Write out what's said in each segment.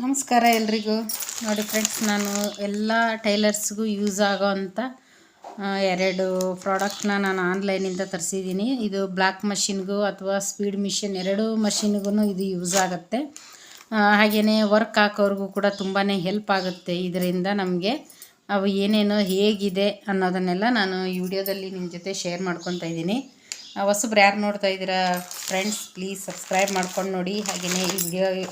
ನಮಸ್ಕಾರ ಎಲ್ರಿಗೂ. ನೋಡಿ ಫ್ರೆಂಡ್ಸ್ ನಾನು ಎಲ್ಲ ಟೈಲರ್ಸ್ಗೂ ಯೂಸ್ ಆಗೋ ಅಂಥ ಎರಡು ಪ್ರಾಡಕ್ಟ್ನ ನಾನು ಆನ್ಲೈನಿಂದ ತರಿಸಿದ್ದೀನಿ ಇದು ಬ್ಲ್ಯಾಕ್ ಮಷಿನ್ಗೂ ಅಥವಾ ಸ್ಪೀಡ್ ಮಿಷಿನ್ ಎರಡೂ ಮಷಿನ್ಗೂ ಇದು ಯೂಸ್ ಆಗುತ್ತೆ. ಹಾಗೆಯೇ ವರ್ಕ್ ಹಾಕೋರ್ಗೂ ಕೂಡ ತುಂಬಾ ಹೆಲ್ಪ್ ಆಗುತ್ತೆ ಇದರಿಂದ ನಮಗೆ. ಅವು ಏನೇನು ಹೇಗಿದೆ ಅನ್ನೋದನ್ನೆಲ್ಲ ನಾನು ಈ ವಿಡಿಯೋದಲ್ಲಿ ನಿಮ್ಮ ಜೊತೆ ಶೇರ್ ಮಾಡ್ಕೊತಾ ಇದ್ದೀನಿ. ಹೊಸಬ್ರು ಯಾರು ನೋಡ್ತಾ ಇದ್ದೀರಾ? ಫ್ರೆಂಡ್ಸ್ ಪ್ಲೀಸ್ ಸಬ್ಸ್ಕ್ರೈಬ್ ಮಾಡ್ಕೊಂಡು ನೋಡಿ. ಹಾಗೆಯೇ ಈ ವಿಡಿಯೋಗೆ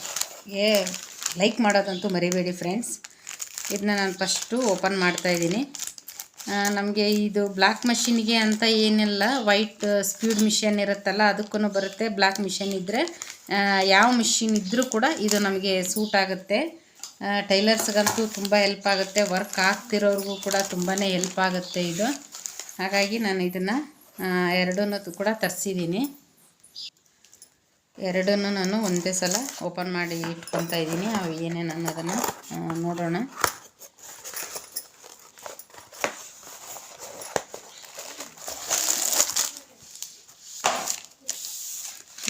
ಲೈಕ್ ಮಾಡೋದಂತೂ ಮರಿಬೇಡಿ ಫ್ರೆಂಡ್ಸ್ ಇದನ್ನ ನಾನು ಫಸ್ಟು ಓಪನ್ ಮಾಡ್ತಾ ಇದ್ದೀನಿ. ನಮಗೆ ಇದು ಬ್ಲ್ಯಾಕ್ ಮಷಿನ್ಗೆ ಅಂತ ಏನಿಲ್ಲ ವೈಟ್ ಸ್ಪೀಡ್ ಮಿಷಿನ್ ಇರುತ್ತಲ್ಲ ಅದಕ್ಕೂ ಬರುತ್ತೆ ಬ್ಲ್ಯಾಕ್ ಮಿಷಿನ್ ಇದ್ದರೆ ಯಾವ ಮಿಷಿನ್ ಇದ್ದರೂ ಕೂಡ ಇದು ನಮಗೆ ಸೂಟ್ ಆಗುತ್ತೆ. ಟೈಲರ್ಸ್ಗಂತೂ ತುಂಬ ಹೆಲ್ಪ್ ಆಗುತ್ತೆ. ವರ್ಕ್ ಆಗ್ತಿರೋರಿಗೂ ಕೂಡ ತುಂಬಾ ಹೆಲ್ಪ್ ಆಗುತ್ತೆ ಇದು. ಹಾಗಾಗಿ ನಾನು ಇದನ್ನು ಎರಡನ್ನೂ ಕೂಡ ತರಿಸಿದ್ದೀನಿ. ಎರಡನ್ನೂ ನಾನು ಒಂದೇ ಸಲ ಓಪನ್ ಮಾಡಿ ಇಟ್ಕೊತಾ ಇದ್ದೀನಿ. ಅವು ಏನೇನು ಅನ್ನೋದನ್ನು ನೋಡೋಣ.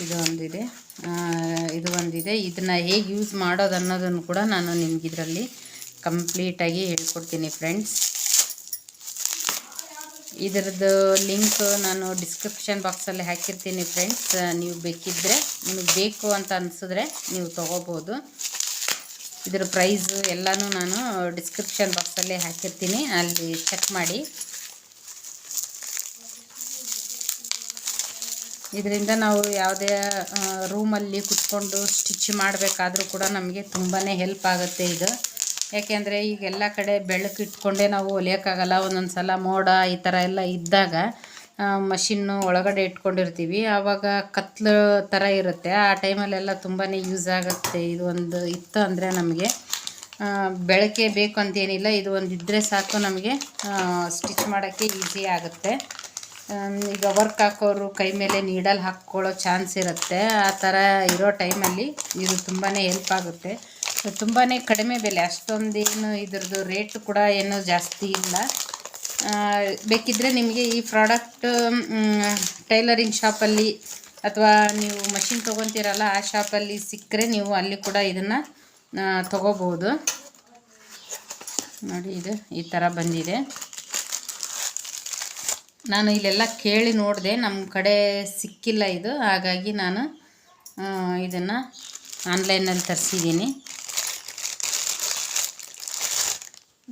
ಇದು ಒಂದಿದೆ ಇದು ಒಂದಿದೆ ಇದನ್ನು ಹೇಗೆ ಯೂಸ್ ಮಾಡೋದು ಅನ್ನೋದನ್ನು ಕೂಡ ನಾನು ನಿಮ್ಗೆ ಇದರಲ್ಲಿ ಕಂಪ್ಲೀಟಾಗಿ ಹೇಳ್ಕೊಡ್ತೀನಿ ಫ್ರೆಂಡ್ಸ್ ಇದರದ್ದು ಲಿಂಕ್ ನಾನು ಡಿಸ್ಕ್ರಿಪ್ಷನ್ ಬಾಕ್ಸಲ್ಲಿ ಹಾಕಿರ್ತೀನಿ ಫ್ರೆಂಡ್ಸ್ ನೀವು ಬೇಕಿದ್ದರೆ ನಿಮಗೆ ಬೇಕು ಅಂತ ಅನಿಸಿದ್ರೆ ನೀವು ತೊಗೋಬೋದು. ಇದರ ಪ್ರೈಸು ಎಲ್ಲನೂ ನಾನು ಡಿಸ್ಕ್ರಿಪ್ಷನ್ ಬಾಕ್ಸಲ್ಲಿ ಹಾಕಿರ್ತೀನಿ. ಅಲ್ಲಿ ಚೆಕ್ ಮಾಡಿ. ಇದರಿಂದ ನಾವು ಯಾವುದೇ ರೂಮಲ್ಲಿ ಕುತ್ಕೊಂಡು ಸ್ಟಿಚ್ ಮಾಡಬೇಕಾದ್ರೂ ಕೂಡ ನಮಗೆ ತುಂಬಾ ಹೆಲ್ಪ್ ಆಗುತ್ತೆ ಇದು. ಯಾಕೆಂದರೆ ಈಗ ಎಲ್ಲ ಕಡೆ ಬೆಳಕು ಇಟ್ಕೊಂಡೇ ನಾವು ಹೊಲಿಯೋಕ್ಕಾಗಲ್ಲ. ಒಂದೊಂದು ಸಲ ಮೋಡ ಈ ಥರ ಎಲ್ಲ ಇದ್ದಾಗ ಮಷಿನ್ನು ಒಳಗಡೆ ಇಟ್ಕೊಂಡಿರ್ತೀವಿ. ಆವಾಗ ಕತ್ಲು ಥರ ಇರುತ್ತೆ. ಆ ಟೈಮಲ್ಲೆಲ್ಲ ತುಂಬಾ ಯೂಸ್ ಆಗುತ್ತೆ. ಇದು ಒಂದು ಇತ್ತು ಅಂದರೆ ನಮಗೆ ಬೆಳಕೆ ಬೇಕು ಅಂತೇನಿಲ್ಲ. ಇದು ಒಂದು ಇದ್ದರೆ ಸಾಕು ನಮಗೆ ಸ್ಟಿಚ್ ಮಾಡೋಕ್ಕೆ ಈಸಿ ಆಗುತ್ತೆ. ಈಗ ವರ್ಕ್ ಹಾಕೋರು ಕೈ ಮೇಲೆ ನೀಡಲ್ ಹಾಕ್ಕೊಳ್ಳೋ ಚಾನ್ಸ್ ಇರುತ್ತೆ. ಆ ಥರ ಇರೋ ಟೈಮಲ್ಲಿ ಇದು ತುಂಬಾ ಹೆಲ್ಪ್ ಆಗುತ್ತೆ. ತುಂಬಾ ಕಡಿಮೆ ಬೆಲೆ, ಅಷ್ಟೊಂದೇನು ಇದ್ರದ್ದು ರೇಟ್ ಕೂಡ ಏನು ಜಾಸ್ತಿ ಇಲ್ಲ. ಬೇಕಿದ್ದರೆ ನಿಮಗೆ ಈ ಪ್ರಾಡಕ್ಟ್ ಟೈಲರಿಂಗ್ ಶಾಪಲ್ಲಿ ಅಥವಾ ನೀವು ಮಷಿನ್ ತೊಗೊತೀರಲ್ಲ, ಆ ಶಾಪಲ್ಲಿ ಸಿಕ್ಕರೆ ನೀವು ಅಲ್ಲಿ ಕೂಡ ಇದನ್ನು ತೊಗೋಬೋದು ನೋಡಿ ಇದು ಈ ಥರ ಬಂದಿದೆ. ನಾನು ಇಲ್ಲೆಲ್ಲ ಕೇಳಿ ನೋಡಿದೆ ನಮ್ಮ ಕಡೆ ಸಿಕ್ಕಿಲ್ಲ ಇದು. ಹಾಗಾಗಿ ನಾನು ಇದನ್ನು ಆನ್ಲೈನಲ್ಲಿ ತರಿಸಿದ್ದೀನಿ.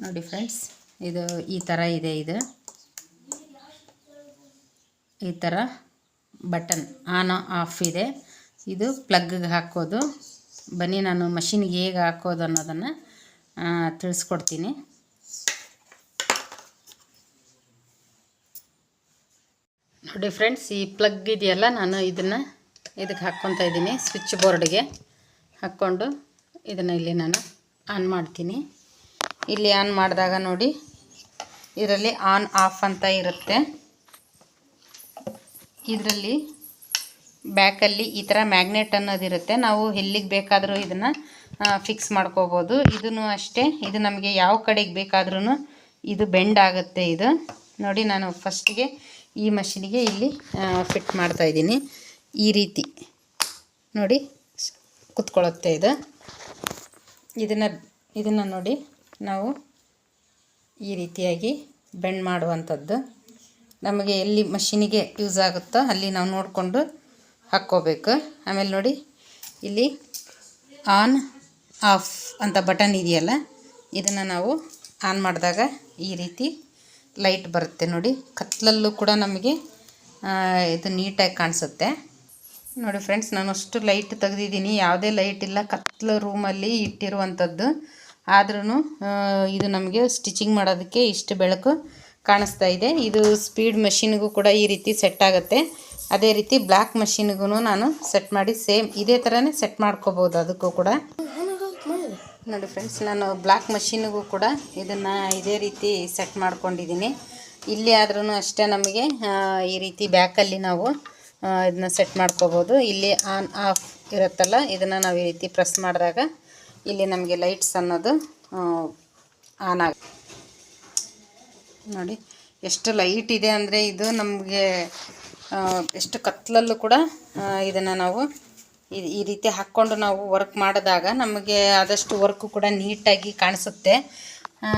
ನೋಡಿ ಫ್ರೆಂಡ್ಸ್, ಇದು ಈ ಥರ ಇದೆ ಇದು. ಈ ಥರ ಬಟನ್ ಆನ್ ಆಫ್ ಇದೆ. ಇದು ಪ್ಲಗ್ಗೆ ಹಾಕೋದು. ಬನ್ನಿ ನಾನು ಮಷಿನ್ಗೆ ಹೇಗೆ ಹಾಕೋದು ಅನ್ನೋದನ್ನು ತಿಳಿಸ್ಕೊಡ್ತೀನಿ. ನೋಡಿ ಫ್ರೆಂಡ್ಸ್, ಈ ಪ್ಲಗ್ ಇದೆಯಲ್ಲ, ನಾನು ಇದನ್ನು ಇದಕ್ಕೆ ಹಾಕ್ಕೊತಾ ಇದ್ದೀನಿ, ಸ್ವಿಚ್ ಬೋರ್ಡ್ಗೆ ಹಾಕ್ಕೊಂಡು ಇದನ್ನು ಇಲ್ಲಿ ನಾನು ಆನ್ ಮಾಡ್ತೀನಿ. ಇಲ್ಲಿ ಆನ್ ಮಾಡಿದಾಗ ನೋಡಿ. ಇದರಲ್ಲಿ ಆನ್ ಆಫ್ ಅಂತ ಇರುತ್ತೆ. ಇದರಲ್ಲಿ ಬ್ಯಾಕಲ್ಲಿ ಈ ಥರ ಮ್ಯಾಗ್ನೆಟ್ ಅನ್ನೋದಿರುತ್ತೆ ನಾವು ಎಲ್ಲಿಗೆ ಬೇಕಾದರೂ ಇದನ್ನು ಫಿಕ್ಸ್ ಮಾಡ್ಕೋಬೋದು. ಇದನ್ನು ಅಷ್ಟೇ. ಇದು ನಮಗೆ ಯಾವ ಕಡೆಗೆ ಬೇಕಾದ್ರೂ ಇದು ಬೆಂಡ್ ಆಗುತ್ತೆ ಇದು. ನೋಡಿ ನಾನು ಫಸ್ಟಿಗೆ ಈ ಮಷಿನಿಗೆ ಇಲ್ಲಿ ಫಿಟ್ ಮಾಡ್ತಾ ಇದ್ದೀನಿ. ಈ ರೀತಿ. ನೋಡಿ, ಕುತ್ಕೊಳ್ಳುತ್ತೆ ಇದು. ಇದನ್ನು ಇದನ್ನು ನೋಡಿ. ನಾವು ಈ ರೀತಿಯಾಗಿ ಬೆಂಡ್ ಮಾಡುವಂಥದ್ದು. ನಮಗೆ ಎಲ್ಲಿ ಮಷಿನಿಗೆ ಯೂಸ್ ಆಗುತ್ತೋ ಅಲ್ಲಿ ನಾವು ನೋಡಿಕೊಂಡು ಹಾಕ್ಕೋಬೇಕು. ಆಮೇಲೆ ನೋಡಿ, ಇಲ್ಲಿ ಆನ್, ಆಫ್ ಅಂತ ಬಟನ್ ಇದೆಯಲ್ಲ, ಇದನ್ನು ನಾವು ಆನ್ ಮಾಡಿದಾಗ ಈ ರೀತಿ ಲೈಟ್ ಬರುತ್ತೆ ನೋಡಿ. ಕತ್ತಲಲ್ಲೂ ಕೂಡ ನಮಗೆ ಇದು ನೀಟಾಗಿ ಕಾಣಿಸುತ್ತೆ. ನೋಡಿ ಫ್ರೆಂಡ್ಸ್ ನಾನು ಅಷ್ಟು ಲೈಟ್ ತೆಗೆದಿದ್ದೀನಿ. ಯಾವುದೇ ಲೈಟ್ ಇಲ್ಲ. ಕತ್ತಲು ರೂಮಲ್ಲಿ ಇಟ್ಟಿರುವಂಥದ್ದು ಆದ್ರೂ ಇದು ನಮಗೆ ಸ್ಟಿಚಿಂಗ್ ಮಾಡೋದಕ್ಕೆ ಇಷ್ಟು ಬೆಳಕು ಕಾಣಿಸ್ತಾ ಇದೆ. ಇದು ಸ್ಪೀಡ್ ಮಷಿನ್ಗೂ ಕೂಡ ಈ ರೀತಿ ಸೆಟ್ ಆಗುತ್ತೆ. ಅದೇ ರೀತಿ ಬ್ಲ್ಯಾಕ್ ಮಷಿನ್ಗೂ ನಾನು ಸೆಟ್ ಮಾಡಿ ಸೇಮ್ ಇದೇ ಥರನೇ ಸೆಟ್ ಮಾಡ್ಕೋಬೋದು ಅದಕ್ಕೂ ಕೂಡ. ನೋಡಿ ಫ್ರೆಂಡ್ಸ್ ನಾನು ಬ್ಲ್ಯಾಕ್ ಮಷಿನ್ಗೂ ಕೂಡ ಇದನ್ನು ಇದೇ ರೀತಿ ಸೆಟ್ ಮಾಡ್ಕೊಂಡಿದ್ದೀನಿ. ಇಲ್ಲಿ ಆದ್ರೂ ಅಷ್ಟೇ ನಮಗೆ ಈ ರೀತಿ ಬ್ಯಾಕಲ್ಲಿ ನಾವು ಇದನ್ನ ಸೆಟ್ ಮಾಡ್ಕೋಬೋದು. ಇಲ್ಲಿ ಆನ್ ಆಫ್ ಇರುತ್ತಲ್ಲ, ಇದನ್ನು ನಾವು ಈ ರೀತಿ ಪ್ರೆಸ್ ಮಾಡಿದಾಗ ಇಲ್ಲಿ ನಮಗೆ ಲೈಟ್ಸ್ ಅನ್ನೋದು ಆನ್ ಆಗ ನೋಡಿ ಎಷ್ಟು ಲೈಟ್ ಇದೆ ಅಂದರೆ ಇದು ನಮಗೆ ಎಷ್ಟು ಕತ್ಲಲ್ಲೂ ಕೂಡ ಇದನ್ನು ನಾವು ಈ- ರೀತಿ ಹಾಕ್ಕೊಂಡು ನಾವು ವರ್ಕ್ ಮಾಡಿದಾಗ ನಮಗೆ ಆದಷ್ಟು ವರ್ಕು ಕೂಡ ನೀಟಾಗಿ ಕಾಣಿಸುತ್ತೆ. ಆ,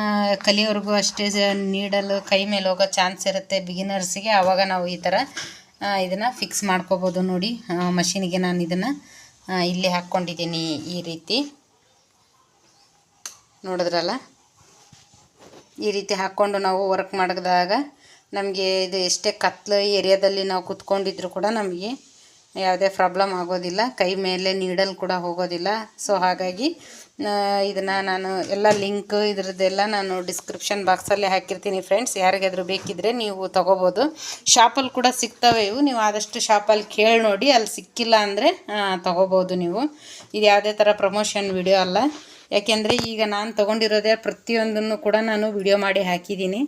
ಅಷ್ಟೇ ನೀಡಲು ಕೈ ಮೇಲೆ ಹೋಗೋ ಚಾನ್ಸ್ ಇರುತ್ತೆ ಬಿಗಿನರ್ಸಿಗೆ ಆವಾಗ ನಾವು ಈ ಥರ ಇದನ್ನು ಫಿಕ್ಸ್ ಮಾಡ್ಕೋಬೋದು ನೋಡಿ. ಮಷಿನಿಗೆ ನಾನು ಇದನ್ನು ಇಲ್ಲಿ ಹಾಕ್ಕೊಂಡಿದ್ದೀನಿ ಈ ರೀತಿ. ನೋಡಿದ್ರಲ್ಲ? ಈ ರೀತಿ ಹಾಕ್ಕೊಂಡು ನಾವು ವರ್ಕ್ ಮಾಡಿದಾಗ ನಮಗೆ ಇದು ಎಷ್ಟೇ ಕತ್ಲು ಏರಿಯಾದಲ್ಲಿ ನಾವು ಕುತ್ಕೊಂಡಿದ್ರು ಕೂಡ ನಮಗೆ ಯಾವುದೇ ಪ್ರಾಬ್ಲಮ್ ಆಗೋದಿಲ್ಲ. ಕೈ ಮೇಲೆ ನೀಡಲ್ ಕೂಡ ಹೋಗೋದಿಲ್ಲ. ಸೊ ಹಾಗಾಗಿ ಇದನ್ನು ನಾನು ಎಲ್ಲ ಲಿಂಕ್ ಇದ್ರದ್ದೆಲ್ಲ ನಾನು ಡಿಸ್ಕ್ರಿಪ್ಷನ್ ಬಾಕ್ಸಲ್ಲಿ ಹಾಕಿರ್ತೀನಿ ಫ್ರೆಂಡ್ಸ್ ಯಾರಿಗಾದರೂ ಬೇಕಿದ್ದರೆ ನೀವು ತೊಗೋಬೋದು. ಶಾಪಲ್ಲಿ ಕೂಡ ಸಿಗ್ತವೆ ಇವು. ನೀವು ಆದಷ್ಟು ಶಾಪಲ್ಲಿ ಕೇಳಿ ನೋಡಿ. ಅಲ್ಲಿ ಸಿಕ್ಕಿಲ್ಲ ಅಂದರೆ ತೊಗೋಬೋದು ನೀವು. ಇದು ಯಾವುದೇ ಥರ ಪ್ರಮೋಷನ್ ವಿಡಿಯೋ ಅಲ್ಲ. ಯಾಕೆಂದರೆ ಈಗ ನಾನು ತೊಗೊಂಡಿರೋದೇ ಪ್ರತಿಯೊಂದನ್ನು ಕೂಡ ನಾನು ವಿಡಿಯೋ ಮಾಡಿ ಹಾಕಿದ್ದೀನಿ.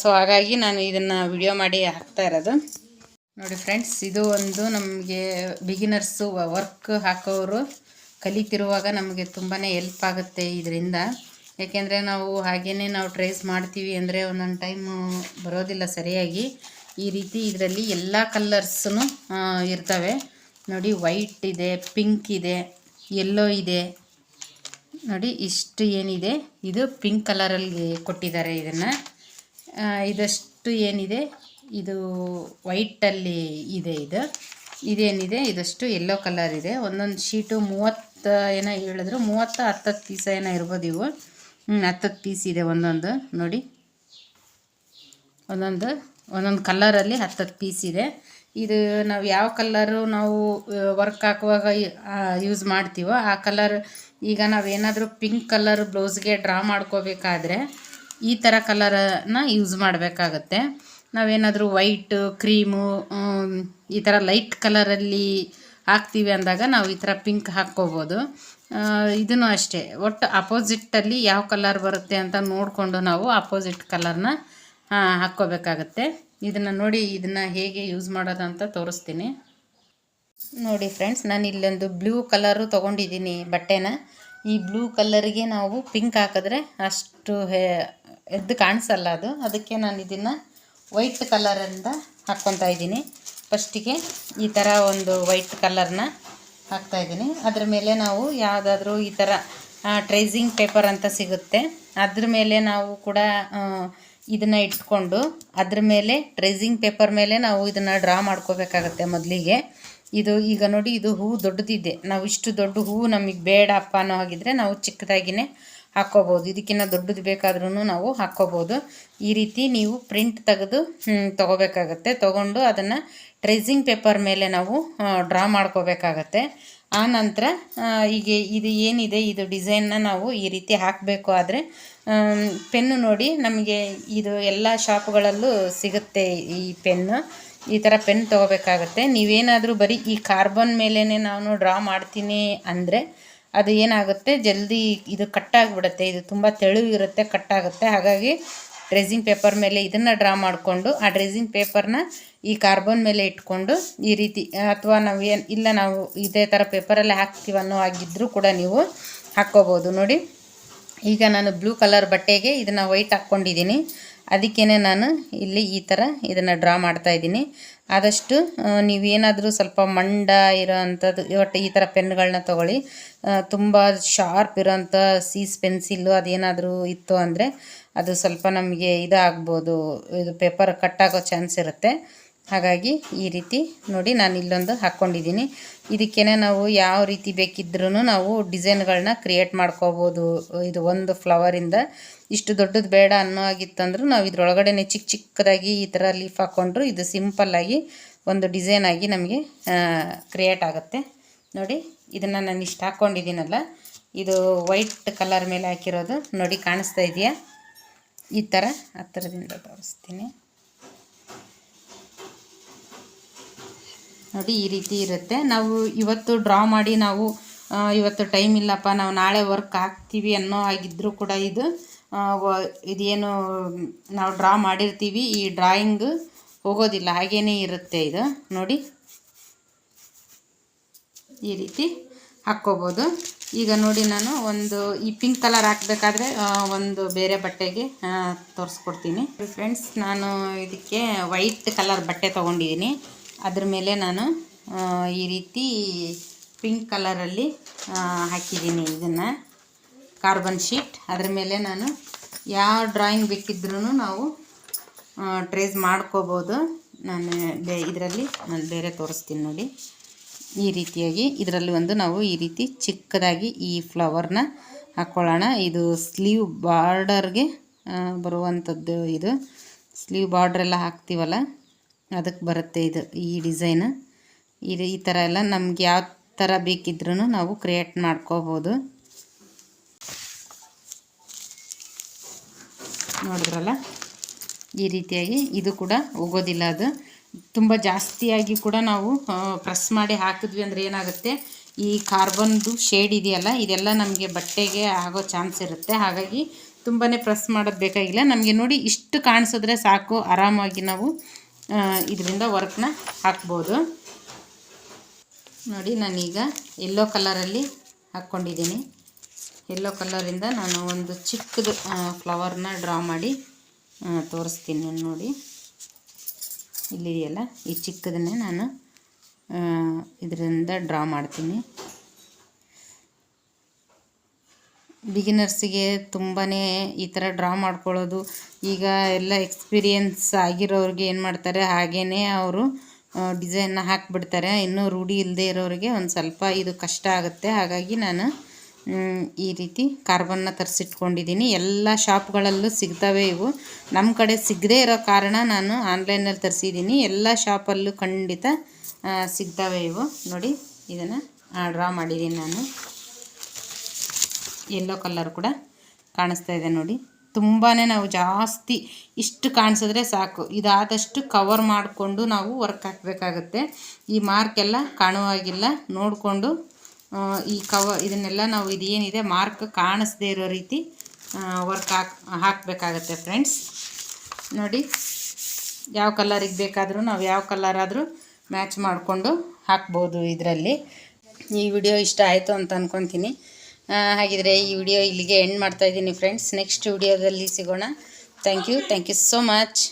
ಸೊ ಹಾಗಾಗಿ ನಾನು ಇದನ್ನು ವಿಡಿಯೋ ಮಾಡಿ ಹಾಕ್ತಾ ಇರೋದು. ನೋಡಿ ಫ್ರೆಂಡ್ಸ್ ಇದು ಒಂದು ನಮಗೆ ಬಿಗಿನರ್ಸು ವರ್ಕ್ ಹಾಕೋರು ಕಲಿತಿರುವಾಗ ನಮಗೆ ತುಂಬಾ ಎಲ್ಪ್ ಆಗುತ್ತೆ ಇದರಿಂದ. ಯಾಕೆಂದರೆ ನಾವು ಹಾಗೇ ನಾವು ಟ್ರೇಸ್ ಮಾಡ್ತೀವಿ ಅಂದರೆ ಒಂದೊಂದು ಟೈಮು ಬರೋದಿಲ್ಲ ಸರಿಯಾಗಿ. ಈ ರೀತಿ ಇದರಲ್ಲಿ ಎಲ್ಲ ಕಲ್ಲರ್ಸೂ ಇರ್ತವೆ. ನೋಡಿ ವೈಟ್ ಇದೆ ಪಿಂಕ್ ಇದೆ ಯೆಲ್ಲೋ ಇದೆ. ನೋಡಿ, ಇಷ್ಟು ಏನಿದೆ? ಇದು ಪಿಂಕ್ ಕಲರಲ್ಲಿ ಕೊಟ್ಟಿದ್ದಾರೆ ಇದನ್ನು. ಇದಷ್ಟು ಏನಿದೆ? ಇದು ವೈಟಲ್ಲಿ ಇದೆ ಇದು. ಇದೇನಿದೆ? ಇದಷ್ಟು ಯೆಲ್ಲೋ ಕಲರ್ ಇದೆ. ಒಂದೊಂದು ಶೀಟು ಮೂವತ್ತು ಏನೋ ಹೇಳಿದ್ರು? ಮೂವತ್ತು ಹತ್ತತ್ತು ಪೀಸ ಏನೋ ಇರ್ಬೋದು ಇವು. ಹತ್ತತ್ತು ಪೀಸ್ ಇದೆ ಒಂದೊಂದು. ನೋಡಿ. ಒಂದೊಂದು ಒಂದೊಂದು ಕಲ್ಲರಲ್ಲಿ ಹತ್ತತ್ತು ಪೀಸ್ ಇದೆ. ಇದು ನಾವು ಯಾವ ಕಲ್ಲರು ನಾವು ವರ್ಕ್ ಹಾಕುವಾಗ ಯೂಸ್ ಮಾಡ್ತೀವೋ, ಆ ಕಲರ್ ಈಗ ನಾವೇನಾದರೂ ಪಿಂಕ್ ಕಲರ್ ಬ್ಲೌಸ್ಗೆ ಡ್ರಾ ಮಾಡ್ಕೋಬೇಕಾದ್ರೆ ಈ ಥರ ಕಲರನ್ನ ಯೂಸ್ ಮಾಡಬೇಕಾಗತ್ತೆ. ನಾವೇನಾದರೂ ವೈಟು ಕ್ರೀಮು ಈ ಥರ ಲೈಟ್ ಕಲರಲ್ಲಿ ಹಾಕ್ತೀವಿ ಅಂದಾಗ ನಾವು ಈ ಥರ ಪಿಂಕ್ ಹಾಕ್ಕೋಬೋದು. ಇದನ್ನು ಅಷ್ಟೇ. ಒಟ್ಟು ಅಪೋಸಿಟ್ಟಲ್ಲಿ ಯಾವ ಕಲರ್ ಬರುತ್ತೆ ಅಂತ ನೋಡಿಕೊಂಡು ನಾವು ಅಪೋಸಿಟ್ ಕಲರ್ನ ಹಾಕ್ಕೋಬೇಕಾಗತ್ತೆ. ಇದನ್ನು ನೋಡಿ ಇದನ್ನು ಹೇಗೆ ಯೂಸ್ ಮಾಡೋದು ಅಂತ ತೋರಿಸ್ತೀನಿ. ನೋಡಿ ಫ್ರೆಂಡ್ಸ್, ನಾನು ಇಲ್ಲೊಂದು ಬ್ಲೂ ಕಲರು ತೊಗೊಂಡಿದ್ದೀನಿ ಬಟ್ಟೆನ. ಈ ಬ್ಲೂ ಕಲರಿಗೆ ನಾವು ಪಿಂಕ್ ಹಾಕಿದ್ರೆ ಅಷ್ಟು ಎದ್ದು ಕಾಣಿಸಲ್ಲ ಅದು. ಅದಕ್ಕೆ ನಾನು ಇದನ್ನು ವೈಟ್ ಕಲರಿಂದ ಹಾಕ್ಕೊತಾ ಇದ್ದೀನಿ. ಫಸ್ಟಿಗೆ ಈ ಥರ ಒಂದು ವೈಟ್ ಕಲರ್ನ ಹಾಕ್ತಾಯಿದ್ದೀನಿ ಅದ್ರ ಮೇಲೆ ನಾವು ಯಾವುದಾದ್ರೂ ಈ ಥರ ಟ್ರೇಸಿಂಗ್ ಪೇಪರ್ ಅಂತ ಸಿಗುತ್ತೆ. ಅದ್ರ ಮೇಲೆ ನಾವು ಕೂಡ ಇದನ್ನು ಇಟ್ಕೊಂಡು ಅದ್ರ ಮೇಲೆ ಟ್ರೇಸಿಂಗ್ ಪೇಪರ್ ಮೇಲೆ ನಾವು ಇದನ್ನು ಡ್ರಾ ಮಾಡ್ಕೋಬೇಕಾಗತ್ತೆ ಮೊದಲಿಗೆ. ಇದು ಈಗ ನೋಡಿ, ಇದು ಹೂವು ದೊಡ್ಡದಿದೆ. ನಾವು ಇಷ್ಟು ದೊಡ್ಡ ಹೂವು ನಮಗೆ ಬೇಡಪ್ಪ ಅನ್ನೋ ಹಾಗಿದ್ರೆ ನಾವು ಚಿಕ್ಕದಾಗಿನೇ ಹಾಕ್ಕೋಬೋದು ಇದಕ್ಕಿಂತ ದೊಡ್ಡದು ಬೇಕಾದ್ರೂ ನಾವು ಹಾಕ್ಕೋಬೋದು ಈ ರೀತಿ ನೀವು ಪ್ರಿಂಟ್ ತೆಗೆದು ತೊಗೋಬೇಕಾಗತ್ತೆ. ತೊಗೊಂಡು ಅದನ್ನು ಟ್ರೇಸಿಂಗ್ ಪೇಪರ್ ಮೇಲೆ ನಾವು ಡ್ರಾ ಮಾಡ್ಕೋಬೇಕಾಗತ್ತೆ. ಆ ನಂತರ ಈಗ ಇದು ಏನಿದೆ, ಇದು ಡಿಸೈನ್ನ ನಾವು ಈ ರೀತಿ ಹಾಕಬೇಕು ಆದರೆ ಪೆನ್ನು ನೋಡಿ ನಮಗೆ ಇದು ಎಲ್ಲ ಶಾಪ್ಗಳಲ್ಲೂ ಸಿಗುತ್ತೆ ಈ ಪೆನ್ನು. ಈ ಥರ ಪೆನ್ ತೊಗೋಬೇಕಾಗತ್ತೆ. ನೀವೇನಾದರೂ ಬರೀ ಈ ಕಾರ್ಬನ್ ಮೇಲೇ ನಾನು ಡ್ರಾ ಮಾಡ್ತೀನಿ ಅಂದರೆ ಅದು ಏನಾಗುತ್ತೆ? ಜಲ್ದಿ ಇದು ಕಟ್ಟಾಗಿಬಿಡುತ್ತೆ ಇದು ತುಂಬ ತೆಳುವಿರುತ್ತೆ ಕಟ್ಟಾಗುತ್ತೆ ಹಾಗಾಗಿ ಡ್ರೆಸ್ಸಿಂಗ್ ಪೇಪರ್ ಮೇಲೆ ಇದನ್ನು ಡ್ರಾ ಮಾಡಿಕೊಂಡು ಆ ಡ್ರೆಸ್ಸಿಂಗ್ ಪೇಪರ್ನ ಈ ಕಾರ್ಬನ್ ಮೇಲೆ ಇಟ್ಕೊಂಡು ಈ ರೀತಿ ಅಥವಾ ನಾವು ಏನು ಇಲ್ಲ ನಾವು ಇದೇ ಥರ ಪೇಪರಲ್ಲಿ ಹಾಕ್ತೀವಿ ಅನ್ನೋ ಆಗಿದ್ದರೂ ಕೂಡ ನೀವು ಹಾಕ್ಕೋಬೋದು. ನೋಡಿ, ಈಗ ನಾನು ಬ್ಲೂ ಕಲರ್ ಬಟ್ಟೆಗೆ ಇದನ್ನು ವೈಟ್ ಹಾಕ್ಕೊಂಡಿದ್ದೀನಿ. ಅದಕ್ಕೇ ನಾನು ಇಲ್ಲಿ ಈ ಥರ ಇದನ್ನು ಡ್ರಾ ಮಾಡ್ತಾ ಇದ್ದೀನಿ. ಆದಷ್ಟು ನೀವೇನಾದರೂ ಸ್ವಲ್ಪ ಮಂಡ ಇರೋ ಅಂಥದ್ದು ಒಟ್ಟು ಈ ಥರ ಪೆನ್ಗಳನ್ನ ತೊಗೊಳ್ಳಿ. ತುಂಬ ಶಾರ್ಪ್ ಇರೋಂಥ ಸೀಸ್ ಪೆನ್ಸಿಲ್ಲು ಅದೇನಾದರೂ ಇತ್ತು ಅಂದರೆ ಅದು ಸ್ವಲ್ಪ ನಮಗೆ ಇದಾಗ್ಬೋದು. ಇದು ಪೇಪರ್ ಕಟ್ಟಾಗೋ ಚಾನ್ಸ್ ಇರುತ್ತೆ. ಹಾಗಾಗಿ ಈ ರೀತಿ ನೋಡಿ ನಾನು ಇಲ್ಲೊಂದು ಹಾಕ್ಕೊಂಡಿದ್ದೀನಿ. ಇದಕ್ಕೇ ನಾವು ಯಾವ ರೀತಿ ಬೇಕಿದ್ರೂ ನಾವು ಡಿಸೈನ್ಗಳನ್ನ ಕ್ರಿಯೇಟ್ ಮಾಡ್ಕೋಬೋದು. ಇದು ಒಂದು ಫ್ಲವರಿಂದ. ಇಷ್ಟು ದೊಡ್ಡದು ಬೇಡ ಅನ್ನೋ ಆಗಿತ್ತಂದ್ರೂ ನಾವು ಇದ್ರೊಳಗಡೆ ಚಿಕ್ಕ ಚಿಕ್ಕದಾಗಿ ಈ ಥರ ಲೀಫ್ ಹಾಕ್ಕೊಂಡ್ರು ಇದು ಸಿಂಪಲ್ಲಾಗಿ ಒಂದು ಡಿಸೈನ್ ಆಗಿ ನಮಗೆ ಕ್ರಿಯೇಟ್ ಆಗುತ್ತೆ. ನೋಡಿ, ಇದನ್ನು ನಾನು ಇಷ್ಟು ಹಾಕ್ಕೊಂಡಿದ್ದೀನಲ್ಲ, ಇದು ವೈಟ್ ಕಲರ್ ಮೇಲೆ ಹಾಕಿರೋದು. ನೋಡಿ, ಕಾಣಿಸ್ತಾ ಇದೆಯಾ? ಈ ಥರ ಹತ್ತಿರದಿಂದ ತೋರಿಸ್ತೀನಿ. ನೋಡಿ ಈ ರೀತಿ ಇರುತ್ತೆ. ನಾವು ಇವತ್ತು ಡ್ರಾ ಮಾಡಿ ನಾವು ಇವತ್ತು ಟೈಮ್ ಇಲ್ಲಪ್ಪ, ನಾವು ನಾಳೆ ವರ್ಕ್ ಹಾಕ್ತೀವಿ ಅನ್ನೋ ಆಗಿದ್ದರೂ ಕೂಡ ಇದು ಇದೇನು, ನಾವು ಡ್ರಾ ಮಾಡಿರ್ತೀವಿ, ಈ ಡ್ರಾಯಿಂಗ್ ಹೋಗೋದಿಲ್ಲ ಹಾಗೇ ಇರುತ್ತೆ ಇದು. ನೋಡಿ. ಈ ರೀತಿ ಹಾಕ್ಕೋಬೋದು. ಈಗ ನೋಡಿ ನಾನು ಒಂದು, ಈ ಪಿಂಕ್ ಕಲರ್ ಹಾಕಬೇಕಾದ್ರೆ ಒಂದು ಬೇರೆ ಬಟ್ಟೆಗೆ ತೋರಿಸ್ಕೊಡ್ತೀನಿ. ಫ್ರೆಂಡ್ಸ್ ನಾನು ಇದಕ್ಕೆ ವೈಟ್ ಕಲರ್ ಬಟ್ಟೆ ತೊಗೊಂಡಿದ್ದೀನಿ. ಅದ್ರ ಮೇಲೆ ನಾನು ಈ ರೀತಿ ಪಿಂಕ್ ಕಲರಲ್ಲಿ ಹಾಕಿದ್ದೀನಿ ಇದನ್ನು. ಕಾರ್ಬನ್ ಶೀಟ್ ಅದ್ರ ಮೇಲೆ ನಾನು ಯಾವ ಡ್ರಾಯಿಂಗ್ ಬೇಕಿದ್ರೂ ನಾವು ಟ್ರೇಸ್ ಮಾಡ್ಕೋಬೋದು. ನಾನು ಬೇ, ಇದರಲ್ಲಿ ನಾನು ಬೇರೆ ತೋರಿಸ್ತೀನಿ ನೋಡಿ. ಈ ರೀತಿಯಾಗಿ ಇದರಲ್ಲಿ ಒಂದು ನಾವು ಈ ರೀತಿ ಚಿಕ್ಕದಾಗಿ ಈ ಫ್ಲವರ್ನ ಹಾಕ್ಕೊಳ್ಳೋಣ ಇದು ಸ್ಲೀವ್ ಬಾರ್ಡರ್ಗೆ ಬರುವಂಥದ್ದು ಇದು. ಸ್ಲೀವ್ ಬಾರ್ಡ್ರೆಲ್ಲ ಹಾಕ್ತೀವಲ್ಲ? ಅದಕ್ಕೆ ಬರುತ್ತೆ ಇದು ಈ ಡಿಸೈನ್. ಇದು ಈ ಥರ ಎಲ್ಲ ನಮ್ಗೆ ಯಾವ ಥರ ಬೇಕಿದ್ರೂ ನಾವು ಕ್ರಿಯೇಟ್ ಮಾಡ್ಕೋಬೋದು. ನೋಡಿದ್ರಲ್ಲ? ಈ ರೀತಿಯಾಗಿ ಇದು ಕೂಡ ಹೋಗೋದಿಲ್ಲ ಅದು. ತುಂಬ ಜಾಸ್ತಿಯಾಗಿ ಕೂಡ ನಾವು ಪ್ರೆಸ್ ಮಾಡಿ ಹಾಕಿದ್ವಿ ಅಂದರೆ ಏನಾಗುತ್ತೆ? ಈ ಕಾರ್ಬನ್ದು ಶೇಡ್ ಇದೆಯಲ್ಲ, ಇದೆಲ್ಲ ನಮಗೆ ಬಟ್ಟೆಗೆ ಆಗೋ ಚಾನ್ಸ್ ಇರುತ್ತೆ. ಹಾಗಾಗಿ ತುಂಬಾ ಪ್ರೆಸ್ ಮಾಡೋದು ಬೇಕಾಗಿಲ್ಲ. ನಮಗೆ ನೋಡಿ ಇಷ್ಟು ಕಾಣಿಸಿದ್ರೆ ಸಾಕು. ಆರಾಮಾಗಿ ನಾವು ಇದರಿಂದ ವರ್ಕ್ನ ಹಾಕ್ಬೋದು. ನೋಡಿ, ನಾನೀಗ ಎಲ್ಲೋ ಕಲರಲ್ಲಿ ಹಾಕ್ಕೊಂಡಿದ್ದೀನಿ. ಎಲ್ಲೋ ಕಲರಿಂದ ನಾನು ಒಂದು ಚಿಕ್ಕದು ಫ್ಲವರ್ನ ಡ್ರಾ ಮಾಡಿ ತೋರಿಸ್ತೀನಿ ನೋಡಿ. ಇಲ್ಲಿದೆಯಲ್ಲ ಈ ಚಿಕ್ಕದನ್ನೇ ನಾನು ಇದರಿಂದ ಡ್ರಾ ಮಾಡ್ತೀನಿ. ಬಿಗಿನರ್ಸಿಗೆ ತುಂಬಾ ಈ ಥರ ಡ್ರಾ ಮಾಡ್ಕೊಳ್ಳೋದು. ಈಗ ಎಲ್ಲ ಎಕ್ಸ್ಪೀರಿಯನ್ಸ್ ಆಗಿರೋರಿಗೆ ಏನು ಮಾಡ್ತಾರೆ ಹಾಗೇ ಅವರು ಡಿಸೈನ್ನ ಹಾಕಿಬಿಡ್ತಾರೆ. ಇನ್ನೂ ರೂಢಿ ಇಲ್ಲದೆ ಇರೋರಿಗೆ ಒಂದು ಸ್ವಲ್ಪ ಇದು ಕಷ್ಟ ಆಗುತ್ತೆ. ಹಾಗಾಗಿ ನಾನು ಈ ರೀತಿ ಕಾರ್ಬನ್ನ ತರಿಸಿಟ್ಕೊಂಡಿದ್ದೀನಿ. ಎಲ್ಲ ಶಾಪ್ಗಳಲ್ಲೂ ಸಿಗ್ತವೆ ಇವು. ನಮ್ಮ ಕಡೆ ಸಿಗದೇ ಇರೋ ಕಾರಣ ನಾನು ಆನ್ಲೈನಲ್ಲಿ ತರಿಸಿದ್ದೀನಿ. ಎಲ್ಲ ಶಾಪಲ್ಲೂ ಖಂಡಿತ ಸಿಗ್ತವೆ ಇವು. ನೋಡಿ, ಇದನ್ನು ಡ್ರಾ ಮಾಡಿದ್ದೀನಿ ನಾನು. ಯೆಲ್ಲೋ ಕಲರ್ ಕೂಡ ಕಾಣಿಸ್ತಾ ಇದೆ ನೋಡಿ. ತುಂಬಾ ನಾವು ಜಾಸ್ತಿ ಇಷ್ಟು ಕಾಣಿಸಿದ್ರೆ ಸಾಕು. ಇದಾದಷ್ಟು ಕವರ್ ಮಾಡಿಕೊಂಡು ನಾವು ವರ್ಕ್ ಹಾಕಬೇಕಾಗುತ್ತೆ. ಈ ಮಾರ್ಕ್ ಎಲ್ಲ ಕಾಣುವಾಗಿಲ್ಲ ನೋಡಿಕೊಂಡು ಈ ಕವ ಇದನ್ನೆಲ್ಲ ನಾವು ಇದೇನಿದೆ ಮಾರ್ಕ್ ಕಾಣಿಸ್ದೇ ಇರೋ ರೀತಿ ವರ್ಕ್ ಹಾಕ್, ಹಾಕಬೇಕಾಗತ್ತೆ ಫ್ರೆಂಡ್ಸ್ ನೋಡಿ, ಯಾವ ಕಲರಿಗೆ ಬೇಕಾದರೂ ನಾವು ಯಾವ ಕಲರ್ ಆದರೂ ಮ್ಯಾಚ್ ಮಾಡಿಕೊಂಡು ಹಾಕ್ಬೋದು ಇದರಲ್ಲಿ. ಈ ವಿಡಿಯೋ ಇಷ್ಟ ಆಯಿತು ಅಂತ ಅಂದ್ಕೊತೀನಿ ಹಾಗಿದ್ರೆ ಈ ವಿಡಿಯೋ ಇಲ್ಲಿಗೆ ಎಂಡ್ ಮಾಡ್ತಾ ಇದ್ದೀನಿ ಫ್ರೆಂಡ್ಸ್ ನೆಕ್ಸ್ಟ್ ವಿಡಿಯೋದಲ್ಲಿ ಸಿಗೋಣ. Thank you thank you so much